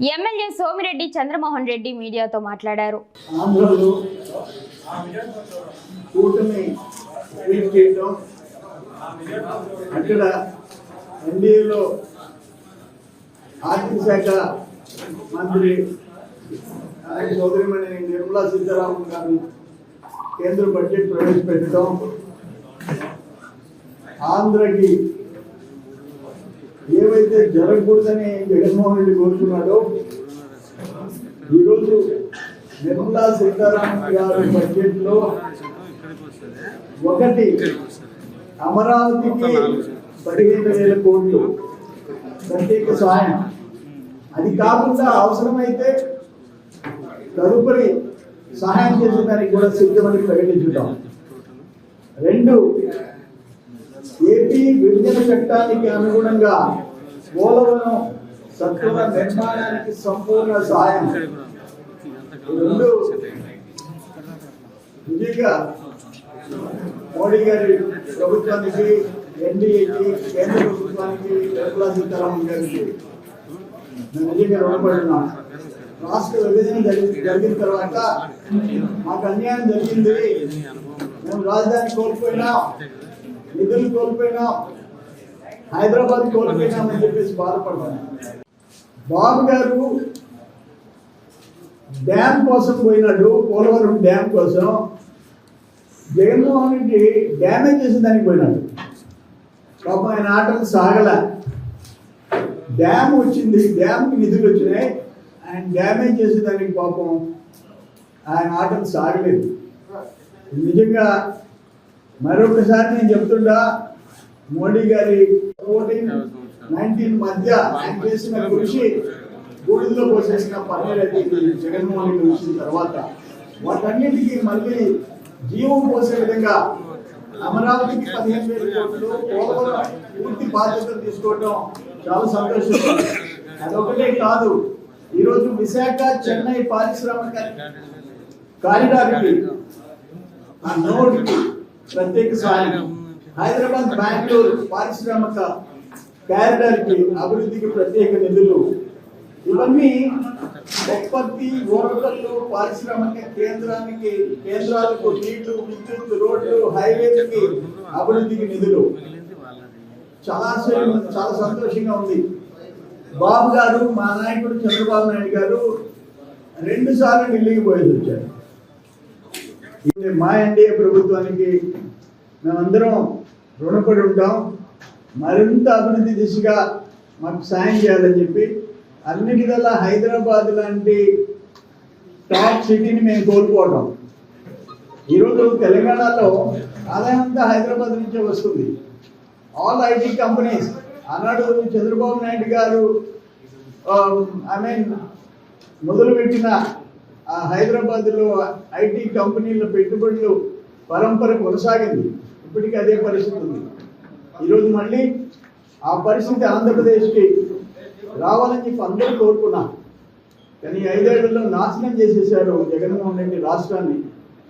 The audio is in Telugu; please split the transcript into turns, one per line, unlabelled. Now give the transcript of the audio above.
ఎమ్మెల్యే సోమిరెడ్డి చంద్రమోహన్ రెడ్డి మీడియాతో మాట్లాడారు.
అక్కడ ఎన్డీఏలో ఆర్థిక శాఖ మంత్రి ఆయన నిర్మలా సీతారామన్ గారు కేంద్ర బడ్జెట్ ప్రవేశపెట్టడం ఆంధ్రకి ఏవైతే జరగకూడదని జగన్మోహన్ రెడ్డి కోరుతున్నాడో ఈరోజు నిర్మలా సీతారామన్ గారి బడ్జెట్లో ఒకటి అమరావతికి పదిహేను వేల కోట్లు ప్రత్యేక సహాయం. అది కాకుండా అవసరమైతే తదుపరి సహాయం చేసేదానికి కూడా సిద్ధమని ప్రకటించుతాం రెండు ఏపీ విభజన చట్టానికి అనుగుణంగా పోలవరం సత్వర నిర్మాణానికి సంపూర్ణ సహాయం. రెండు మోడీ గారి ప్రభుత్వానికి ఎన్డీఏకి కేంద్ర ప్రభుత్వానికి నిర్మలా సీతారామన్ గారికి నేను నిజంగా రుణపడున్నా రాష్ట్ర విభజన జరిగిన తర్వాత మాకు అన్యాయం జరిగింది. మేము రాజధాని కోల్పోయినా. నిధులు కోల్పోయినా హైదరాబాద్ కోల్పోయినామని చెప్పేసి బాధపడ్డాను. బాబు గారు డ్యామ్ కోసం పోయినాడు పోలవరం డ్యామ్ కోసం. జగన్మోహన్ రెడ్డి డ్యామేజ్ చేసిన దానికి పోయినాడు. పాపం ఆయన ఆటలు సాగల. డ్యామ్ వచ్చింది డ్యామ్కి నిధులు వచ్చినాయి. ఆయన డ్యామేజ్ చేసేదానికి పాపం ఆయన ఆటలు సాగలేదు. నిజంగా మరొకసారి నేను చెప్తుండా మోడీ గారి ఫోర్టీన్ నైన్టీన్ మధ్య ఆయన చేసిన కృషి బూడిదలో పోసేసిన పర్లేదు జగన్మోహన్ రెడ్డి వచ్చిన తర్వాత వాటన్నిటికీ మళ్ళీ జీవం పోసే విధంగా అమరావతికి పదిహేను వేల కోట్లు పోలవరం పూర్తి బాధ్యతలు తీసుకోవడం చాలా సంతోషం అదొకటే కాదు ఈరోజు విశాఖ చెన్నై పారిశ్రామిక కారిడార్కి ఆ నోటికి ప్రత్యేక హైదరాబాద్ బెంగళూరు పారిశ్రామిక కారిడార్కి అభివృద్ధికి ప్రత్యేక నిధులు. ఇవన్నీ ఉత్పత్తి ఓరకల్లు పారిశ్రామిక కేంద్రానికి కేంద్రాలకు నీళ్ళు విద్యుత్ రోడ్లు హైవేలకి అభివృద్ధికి నిధులు. చాలా చాలా సంతోషంగా ఉంది. బాబు గారు మా నాయకుడు చంద్రబాబు నాయుడు గారు రెండు సార్లు ఢిల్లీకి పోయేసి వచ్చారు. మా ఎన్డీఏ ప్రభుత్వానికి మేమందరం రుణపడి ఉంటాం. మరింత అభివృద్ధి దిశగా మాకు సాయం చేయాలని చెప్పి అన్నిటికల్లా హైదరాబాద్ లాంటి టాప్ సిటీని మేము కోల్పోవటం ఈరోజు తెలంగాణలో ఆదాయం అంతా హైదరాబాద్ నుంచే వస్తుంది. ఆల్ ఐటీ కంపెనీస్ ఆనాడు చంద్రబాబు నాయుడు గారు um, ఐ మీన్ మొదలుపెట్టిన ఆ హైదరాబాద్లో ఐటీ కంపెనీల పెట్టుబడులు పరంపర కొనసాగింది. ఇప్పటికీ అదే పరిస్థితి ఉంది. ఈరోజు మళ్ళీ ఆ పరిస్థితి ఆంధ్రప్రదేశ్కి రావాలని చెప్పి అందరూ కోరుకున్నాం. కానీ ఐదేళ్ళలో నాశనం చేసేసారు జగన్మోహన్ రెడ్డి రాష్ట్రాన్ని.